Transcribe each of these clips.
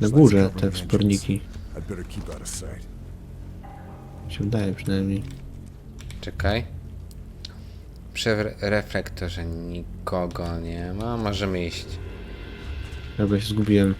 Na górze te wsporniki. Się wydaje przynajmniej. Czekaj. Przy re- reflektorze nikogo nie ma. Możemy iść. Chyba się zgubiłem.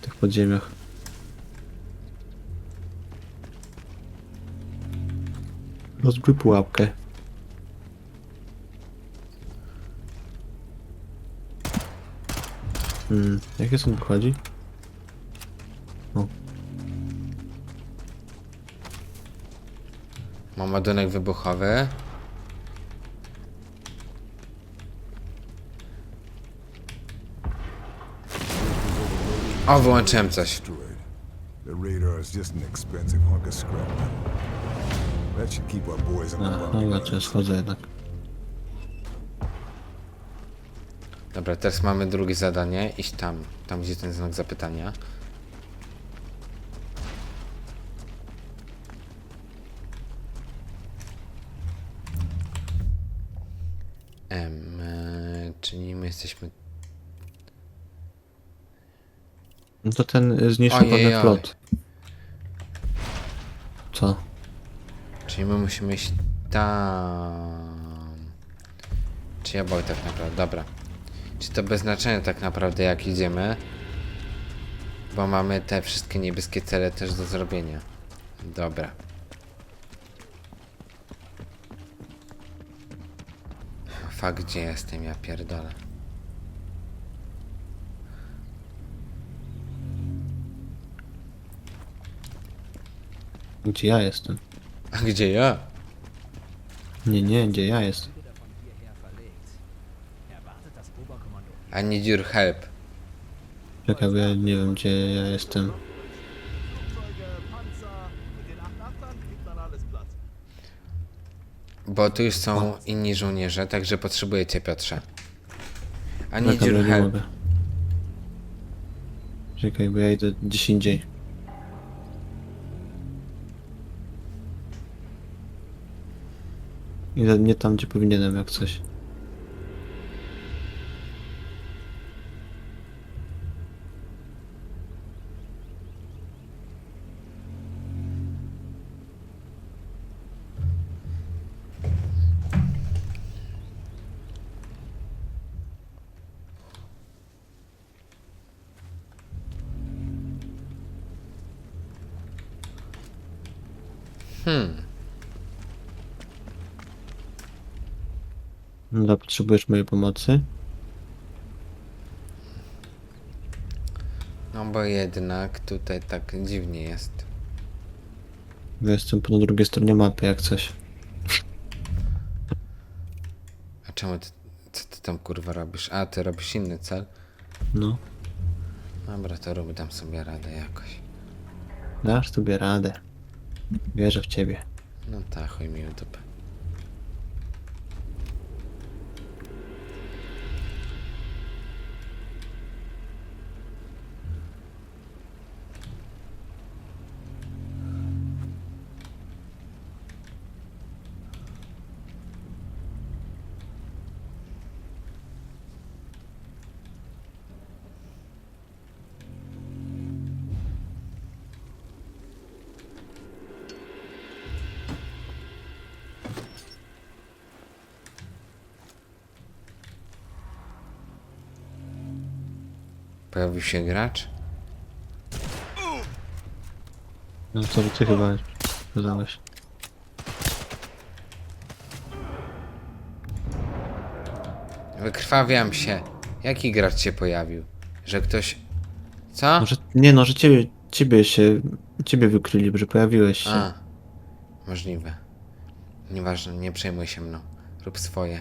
W tych podziemiach. Rozbój pułapkę. Hmm, jakie są wchodzi? Mam ładunek wybuchowy. O, wyłączyłem coś. The radar is just an expensive hunk of scrap. That should keep our boys on the A, bounty dobra, hunt. to schodzę jednak. Dobra, teraz mamy drugie zadanie. Iść tam. Tam, gdzie ten znak zapytania. Em, e, czyli my jesteśmy No to ten y, pewien oj. plot. Co? Czyli my musimy iść tam. Czy ja boję tak naprawdę? Dobra. Czy to bez znaczenia tak naprawdę jak idziemy? Bo mamy te wszystkie niebieskie cele też do zrobienia. Dobra. Fakt, gdzie jestem? Ja pierdolę. Gdzie ja jestem? A gdzie ja? Nie, nie, gdzie ja jestem? I need your help. Czekaj, bo ja nie wiem gdzie ja jestem. Flugzeuge, Panzer, mit den 8-8ern kriegt man alles platt. Bo tu już są inni żołnierze, także potrzebujecie Piotrze. I need Czekaj, bo your ja nie help. mogę. Czekaj, bo ja idę gdzieś indziej. Idę nie tam, gdzie powinienem, jak coś. Hmm. Dobra, potrzebujesz mojej pomocy? No bo jednak tutaj tak dziwnie jest. Bo jestem po drugiej stronie mapy, jak coś. A czemu ty, co ty tam kurwa robisz? A, ty robisz inny cel? No, Dobra, to rób dam sobie radę jakoś. dasz sobie radę. Wierzę w ciebie. No tak, chuj mi w dupę. Pojawił się gracz? No to ty chyba kazałeś. Wykrwawiam się. Jaki gracz się pojawił? Że ktoś... Co? Może, nie no, że ciebie, ciebie się, ciebie wykryli, że pojawiłeś się. A, możliwe. Nieważne, nie przejmuj się mną. Rób swoje.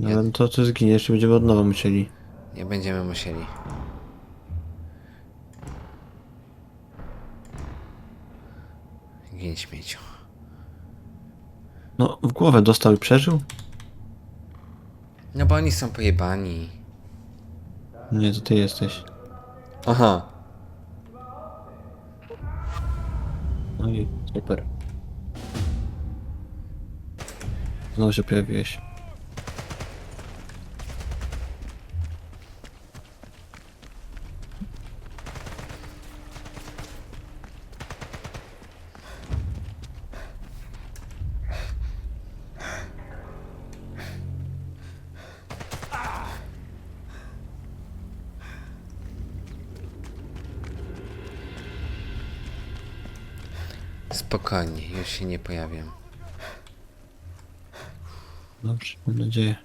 No ale to ty zginiesz i będziemy od nowa musieli. Nie będziemy musieli. Gin śmieciu. No, w głowę dostał i przeżył? No bo oni są pojebani. Nie, to ty jesteś. Aha. No i super. Znowu się pojawiłeś. Spokojnie, już się nie pojawiam. Dobrze, mam nadzieję.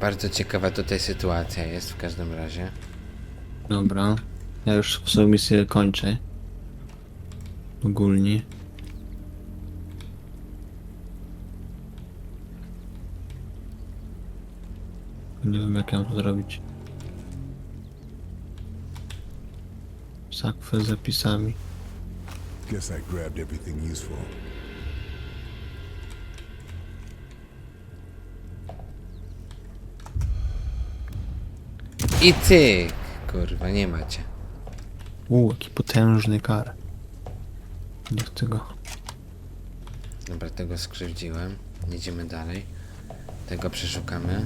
Bardzo ciekawa tutaj sytuacja jest w każdym razie. Dobra. Ja już swoją misję kończę. Ogólnie. Nie wiem jak ja mam to zrobić. Sakwę z zapisami. Guess I grabbed everything useful. I ty! Kurwa, nie macie. Uuu, jaki potężny kar. Go. Dobra, tego skrzywdziłem. Jedziemy dalej. Tego przeszukamy.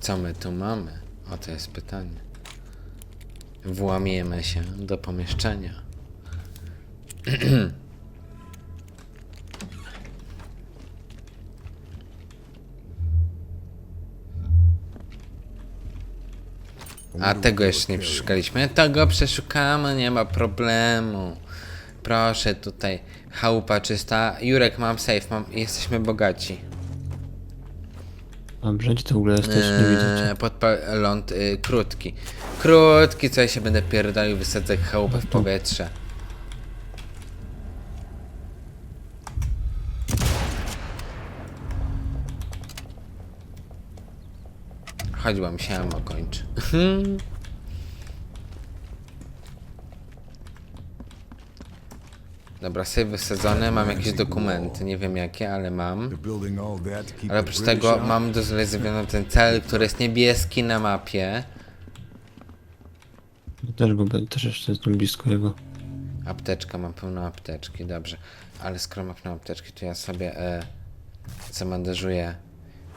Co my tu mamy? O to jest pytanie. Włamiemy się do pomieszczenia. A tego jeszcze nie przeszukaliśmy. Tego przeszukamy, nie ma problemu. Proszę tutaj, chałupa czysta. Jurek, mam safe, mam, jesteśmy bogaci. Dobrze, gdzie to w ogóle jesteś? Nie widzę cię. Eee, podpa- ląd y, krótki. Krótki, co ja się będę pierdolił, wysadzę chałupę w powietrze. Chodziłam się, amo kończy. Dobra, save wysadzone, mam jakieś dokumenty, nie wiem jakie, ale mam. Ale oprócz tego mam dozlezywiony ten cel, który jest niebieski na mapie. Też go będę, też jeszcze jestem blisko jego. Apteczka, mam pełno apteczki, dobrze. Ale skoro mam pełno apteczki, to ja sobie e, zamandażuję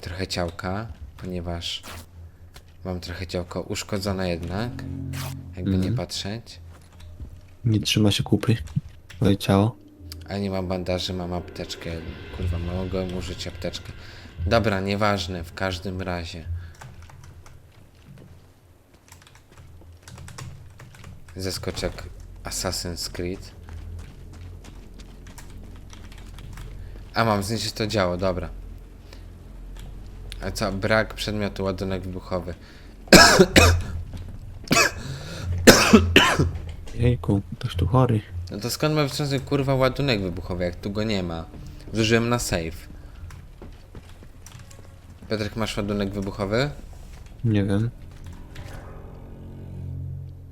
trochę ciałka, ponieważ mam trochę ciałko uszkodzone jednak. Jakby nie patrzeć. Nie trzyma się kupy. Twoje ciało. Ale nie mam bandaży, mam apteczkę. Kurwa, mogłem użyć apteczkę. Dobra, nieważne, w każdym razie. Zeskoczek Assassin's Creed. A mam zniszczyć to działo, dobra. A co? Brak przedmiotu, ładunek wybuchowy. Jejku, ktoś tu chory. No to skąd ma wstrząsnąć kurwa ładunek wybuchowy, jak tu go nie ma? Zużyłem na save. Piotrek, masz ładunek wybuchowy? Nie wiem.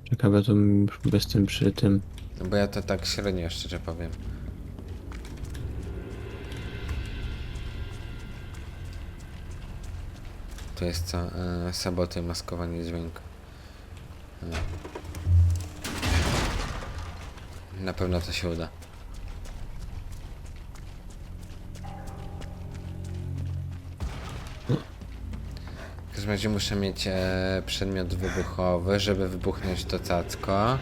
Czekaj, bo ja to już bez tym przy tym. No bo ja to tak średnio szczerze powiem. To jest co? E, saboty, maskowanie dźwięku. E. Na pewno to się uda. W każdym razie muszę mieć e, przedmiot wybuchowy, żeby wybuchnąć to cacko.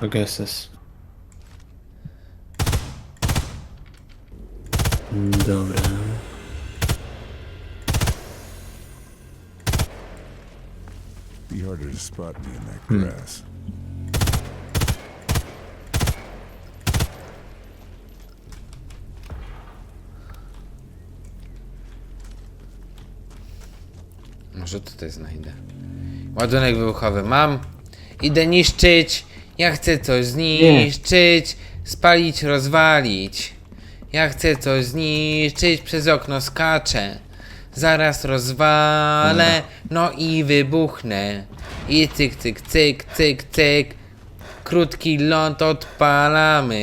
Progeses. Dobra. To spot me in that grass. Może tutaj znajdę. Ładunek wybuchowy mam. Idę niszczyć. Ja chcę coś zniszczyć. Spalić, rozwalić. Ja chcę coś zniszczyć. Przez okno skaczę. Zaraz rozwalę, no i wybuchnę. I cyk, cyk, cyk, cyk, cyk. Krótki ląd odpalamy.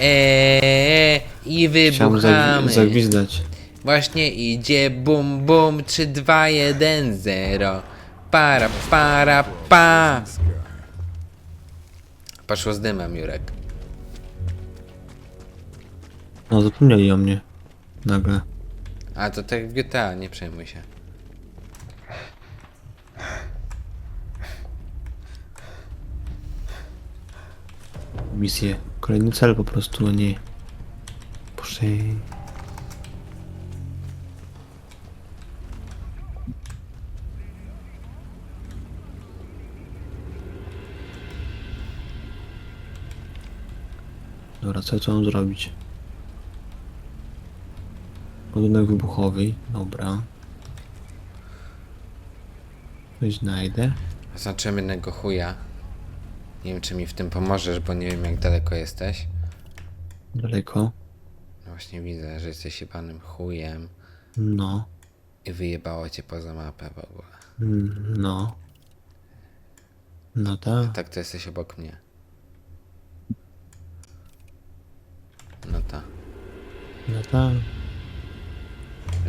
Eee, i Chciałem wybuchamy. zagwi- zagwizdać. Właśnie idzie bum bum 3 2 1 0. Para para pa. Poszło z dymem Jurek. No zapomnieli o mnie. Nagle. A to tak w GTA, nie przejmuj się. Misję. Kolejny cel po prostu, a nie. Proszę. Dobra, co ja mam zrobić? Ładunek wybuchowy, dobra. Coś znajdę. Oznaczyłem jednego chuja. Nie wiem, czy mi w tym pomożesz, bo nie wiem, jak daleko jesteś. Daleko. No właśnie widzę, że jesteś panem chujem No. i wyjebało cię poza mapę w ogóle. Mm, No. No tak. Tak, to jesteś obok mnie. No tak. No tak.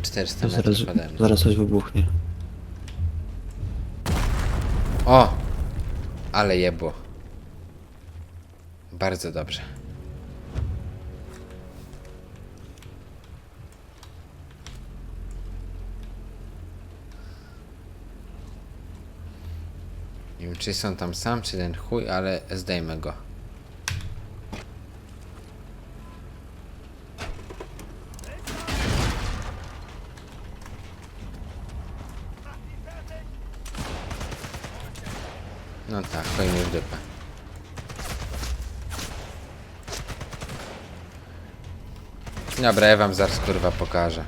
400 Zaraz, metrów ode mnie. zaraz coś wybuchnie. O! Ale jebło. Bardzo dobrze. Nie wiem, czy są tam sam, czy ten chuj, ale zdejmę go. No tak, chuj mi w dupę. Dobra, ja wam zaraz kurwa pokażę.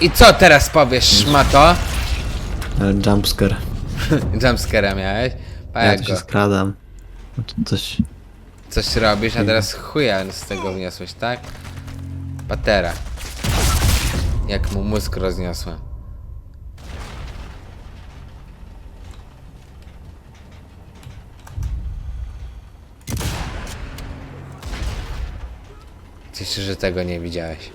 I co teraz powiesz, szmato? Ale jumpscare. Jumpscare'a miałeś? Ja Pajak tu się skradam. Coś... Coś robisz, a teraz chuja z tego wniosłeś, tak? Patera. Jak mu mózg rozniosłem. Się, że tego nie widziałeś.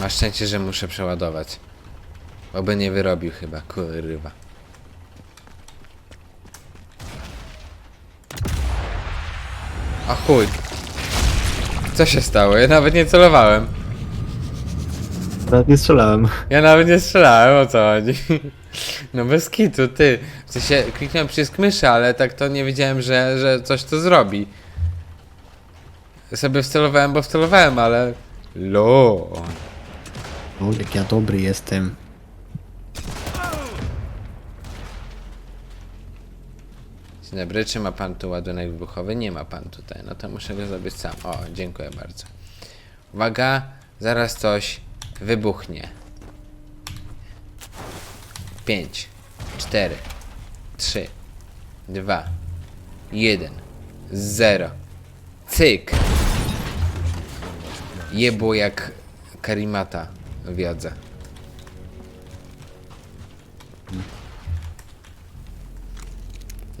Masz szczęście, że muszę przeładować. Oby nie wyrobił chyba, kurwa. A chuj. Co się stało? Ja nawet nie celowałem. Nawet nie strzelałem. Ja nawet nie strzelałem, o co chodzi. No bez kitu, ty. W sensie kliknąłem przycisk myszy, ale tak to nie wiedziałem, że, że coś to zrobi. Sobie wcelowałem, bo wcelowałem, ale... Lo. O, jak ja dobry jestem. Dzień dobry, czy ma pan tu ładunek wybuchowy? Nie ma pan tutaj, no to muszę go zrobić sam. O, dziękuję bardzo. Uwaga, zaraz coś wybuchnie. 5, 4, 3, 2, 1, 0. Cyk! Jebło jak karimata w jodze.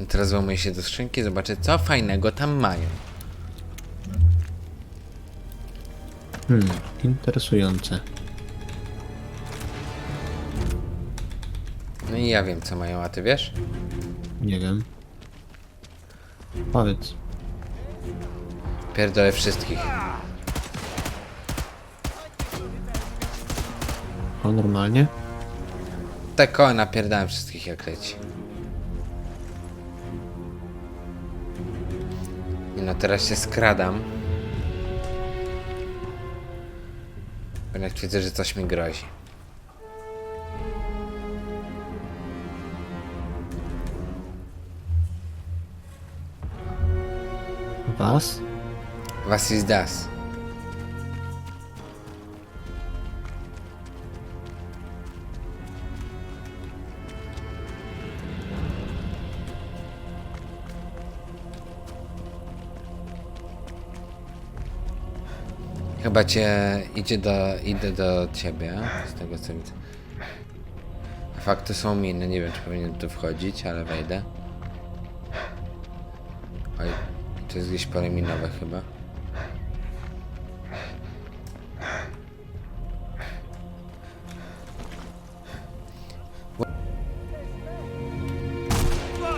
Teraz włamuję się do skrzynki, zobaczę co fajnego tam mają. Hmm, interesujące. No i ja wiem co mają, a ty wiesz? Nie wiem. Powiedz. Pierdolę wszystkich. O, normalnie? Tak o, napierdałem wszystkich jak leci. No teraz się skradam. Jednak widzę, że coś mi grozi. Was? Was ist das? Chyba cię idzie do, idę do ciebie, z tego co widzę. Fakty są miny, nie wiem czy powinienem tu wchodzić, ale wejdę. To jest gdzieś pole minowe chyba.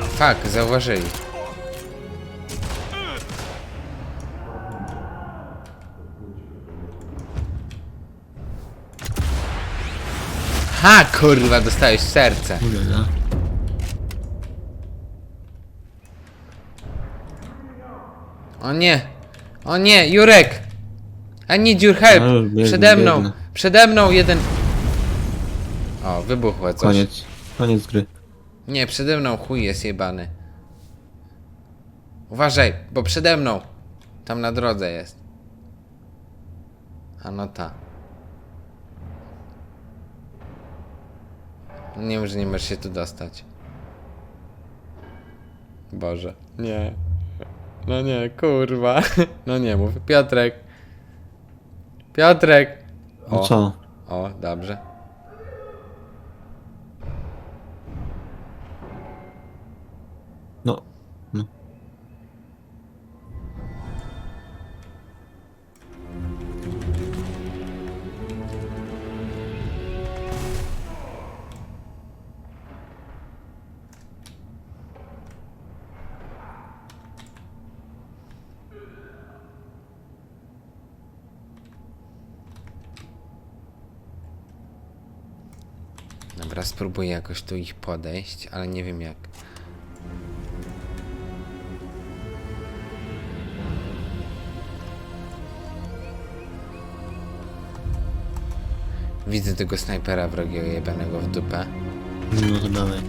Fak, zauważyli. Ha, kurwa, dostałeś serce. Mówię, no. O nie! O nie, Jurek! I need your help! No, Przede mną! Przede mną jeden... O, wybuchło coś. Koniec. Koniec gry. Nie, przede mną chuj jest jebany. Uważaj, bo przede mną. Tam na drodze jest. A no ta. Nie wiem, że nie możesz się tu dostać. Boże. Nie. No nie, kurwa. No nie mów. Piotrek. Piotrek. No O. co? O, dobrze. Spróbuję jakoś tu ich podejść, ale nie wiem jak. Widzę tego snajpera wrogiego jebanego w dupę. No to dawaj.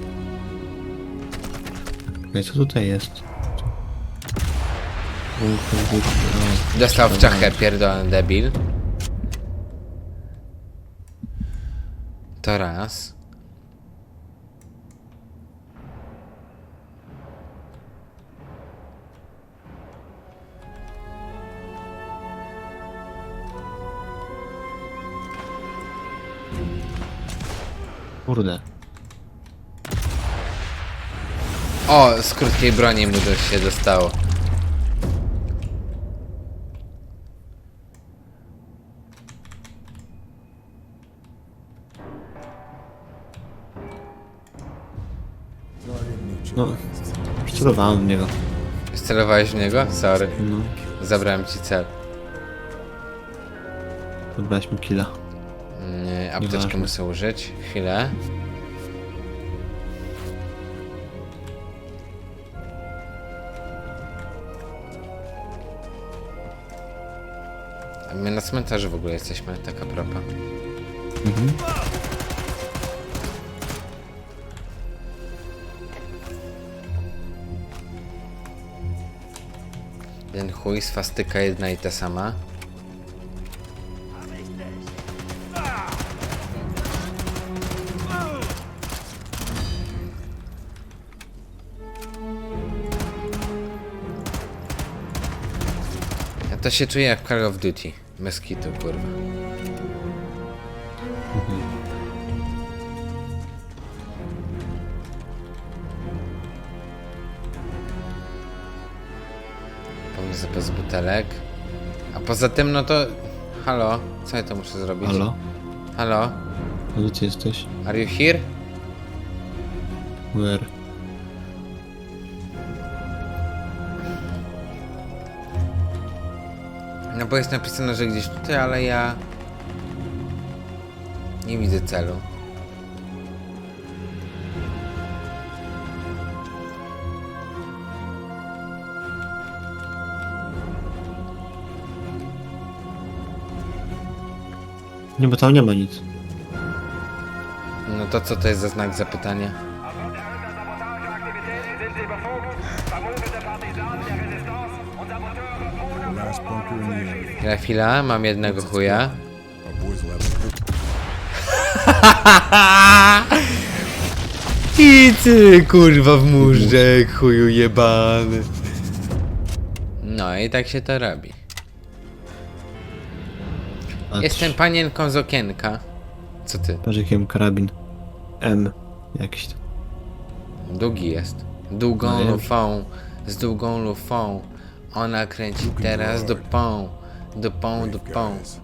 Czekaj, co tutaj jest? Dostał w czachę pierdolony debil. To raz. Kurde. O, z krótkiej broni mu to się dostało. No. Celowałem w niego. Celowałeś w niego? Sorry. No. Zabrałem ci cel. Dobrałeś mi killa. Nie, apteczkę Nieważne. muszę użyć. Chwilę. A my na cmentarzu w ogóle jesteśmy, tak a propos. Mhm. Ten chuj, swastyka jedna i ta sama. To się czuję jak Call of Duty. Meskitu, kurwa. Pełny zapas butelek. A poza tym, no to... Halo? Co ja to muszę zrobić? Halo? Halo? No gdzie ty jesteś? Are you here? Where? No bo jest napisane, że gdzieś tutaj, ale ja... Nie widzę celu. Nie, bo tam nie ma nic. No to co to jest za znak zapytania? Chwila, chwila, mam jednego chuja. I ty, kurwa w murze, chuju jebany. No i tak się to robi. Patrz. Jestem panienką z okienka. Co ty? Patrz jaki mam karabin. M. Jakiś tam. Długi jest. Długą No, lufą. Z długą lufą. Ona kręci teraz dupą. Dupą, Brave dupą. guys.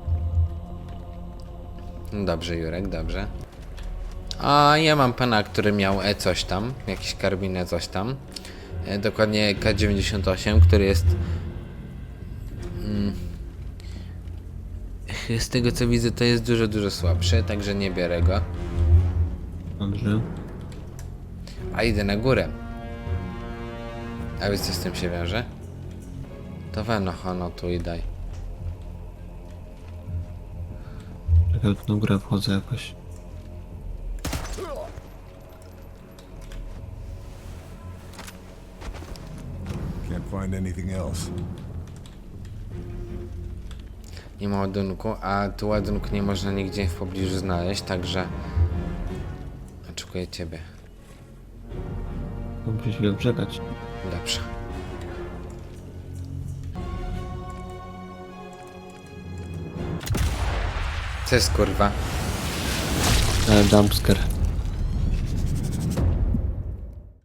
No Dobrze, Jurek, dobrze. A ja mam pana, który miał E coś tam, jakiś karabinę coś tam. E, dokładnie K98, który jest. Mm, z tego co widzę, to jest dużo, dużo słabszy, także nie biorę go. Dobrze. A idę na górę. A wiesz co z tym się wiąże? To weno, hono tu i daj. Czekaj, tu na górę wchodzę jakoś. Can't find anything else. Nie ma ładunku, a tu ładunku nie można nigdzie w pobliżu znaleźć, także oczekuję ciebie. Muszę chwilę czekać. Dobrze. Co jest kurwa? Ale jumpscare.